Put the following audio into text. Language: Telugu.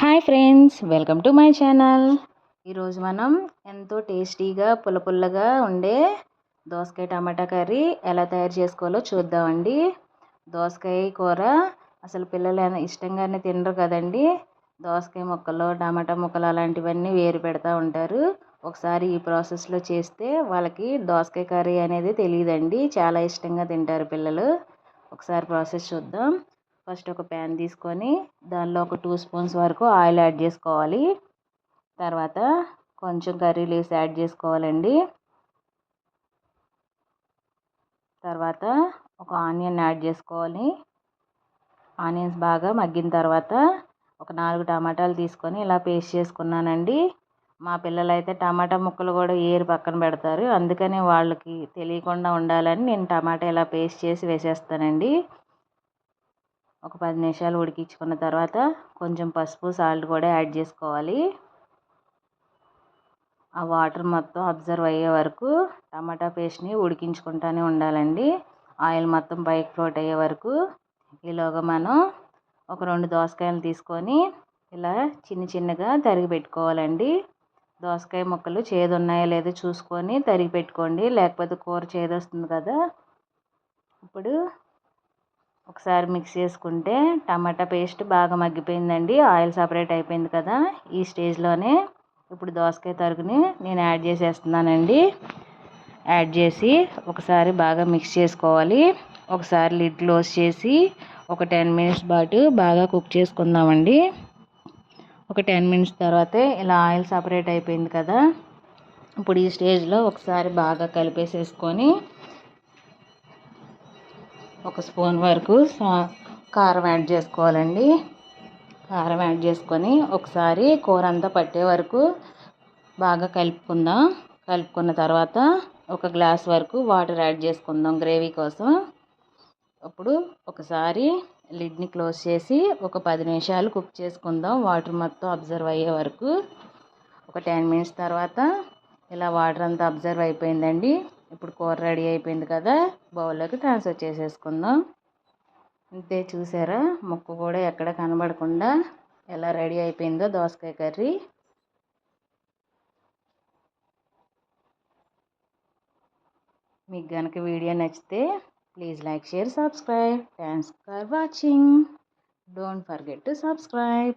Hi friends welcome to my channel. ఈరోజు మనం ఎంతో టేస్టీగా పుల్ల పుల్లగా ఉండే దోసకాయ టమాటా కర్రీ ఎలా తయారు చేసుకోవాలో చూద్దామండి. దోసకాయ కూర అసలు పిల్లలు ఇష్టంగానే తినరు కదండి. దోసకాయ ముక్కలు టమాటా ముక్కలు అలాంటివన్నీ వేరు పెడతా ఉంటారు. ఒకసారి ఈ ప్రాసెస్లో చేస్తే వాళ్ళకి దోసకాయ కర్రీ అనేది తెలియదండి. చాలా ఇష్టంగా తింటారు పిల్లలు. ఒకసారి ప్రాసెస్ చూద్దాం. ఫస్ట్ ఒక ప్యాన్ తీసుకొని దానిలో ఒక టూ స్పూన్స్ వరకు ఆయిల్ యాడ్ చేసుకోవాలి. తర్వాత కొంచెం కర్రీ లీవ్స్ యాడ్ చేసుకోవాలండి. తర్వాత ఒక ఆనియన్ యాడ్ చేసుకోవాలి. ఆనియన్స్ బాగా మగ్గిన తర్వాత ఒక నాలుగు టమాటాలు తీసుకొని ఇలా పేస్ట్ చేసుకున్నానండి. మా పిల్లలు అయితే టమాటా ముక్కలు కూడా ఏరు పక్కన పెడతారు. అందుకని వాళ్ళకి తెలియకుండా ఉండాలని నేను టమాటా ఇలా పేస్ట్ చేసి వేసేస్తానండి. ఒక పది నిమిషాలు ఉడికించుకున్న తర్వాత కొంచెం పసుపు సాల్ట్ కూడా యాడ్ చేసుకోవాలి. ఆ వాటర్ మొత్తం అబ్జర్వ్ అయ్యే వరకు టమాటా పేస్ట్ని ఉడికించుకుంటూనే ఉండాలండి. ఆయిల్ మొత్తం పైకి ఫ్లోట్ అయ్యే వరకు ఈలోగా మనం ఒక రెండు దోసకాయలు తీసుకొని ఇలా చిన్న చిన్నగా తరిగి పెట్టుకోవాలండి. దోసకాయ ముక్కలు చేదు ఉన్నాయో లేదో చూసుకొని తరిగి పెట్టుకోండి. లేకపోతే కూర చేదు వస్తుంది కదా. ఇప్పుడు ఒకసారి మిక్స్ చేసుకుంటే టమాటా పేస్ట్ బాగా మగ్గిపోయిందండి. ఆయిల్ సపరేట్ అయిపోయింది కదా ఈ స్టేజ్లోనే. ఇప్పుడు దోసకాయ తరుగుని నేను యాడ్ చేసేస్తున్నానండి. యాడ్ చేసి ఒకసారి బాగా మిక్స్ చేసుకోవాలి. ఒకసారి లిడ్ క్లోజ్ చేసి ఒక టెన్ మినిట్స్ పాటు బాగా కుక్ చేసుకుందామండి. ఒక టెన్ మినిట్స్ తర్వాతే ఇలా ఆయిల్ సపరేట్ అయిపోయింది కదా. ఇప్పుడు ఈ స్టేజ్లో ఒకసారి బాగా కలిపేసేసుకొని ఒక స్పూన్ వరకు కారం యాడ్ చేసుకోవాలండి. కారం యాడ్ చేసుకొని ఒకసారి కూర అంతా పట్టే వరకు బాగా కలుపుకుందాం. కలుపుకున్న తర్వాత ఒక గ్లాస్ వరకు వాటర్ యాడ్ చేసుకుందాం గ్రేవీ కోసం. అప్పుడు ఒకసారి లిడ్ని క్లోజ్ చేసి ఒక పది నిమిషాలు కుక్ చేసుకుందాం. వాటర్ మొత్తం అబ్జర్వ్ అయ్యే వరకు. ఒక టెన్ మినిట్స్ తర్వాత ఇలా వాటర్ అంతా అబ్జర్వ్ అయిపోయిందండి. ఇప్పుడు కూర రెడీ అయిపోయింది కదా బౌల్లోకి ట్రాన్స్ఫర్ చేసేసుకుందాం. అంతే చూసారా ముక్క కూడా ఎక్కడ కనబడకుండా ఎలా రెడీ అయిపోయిందో దోసకాయ కర్రీ. మీకు కనుక వీడియో నచ్చితే please like share subscribe thanks for watching don't forget to subscribe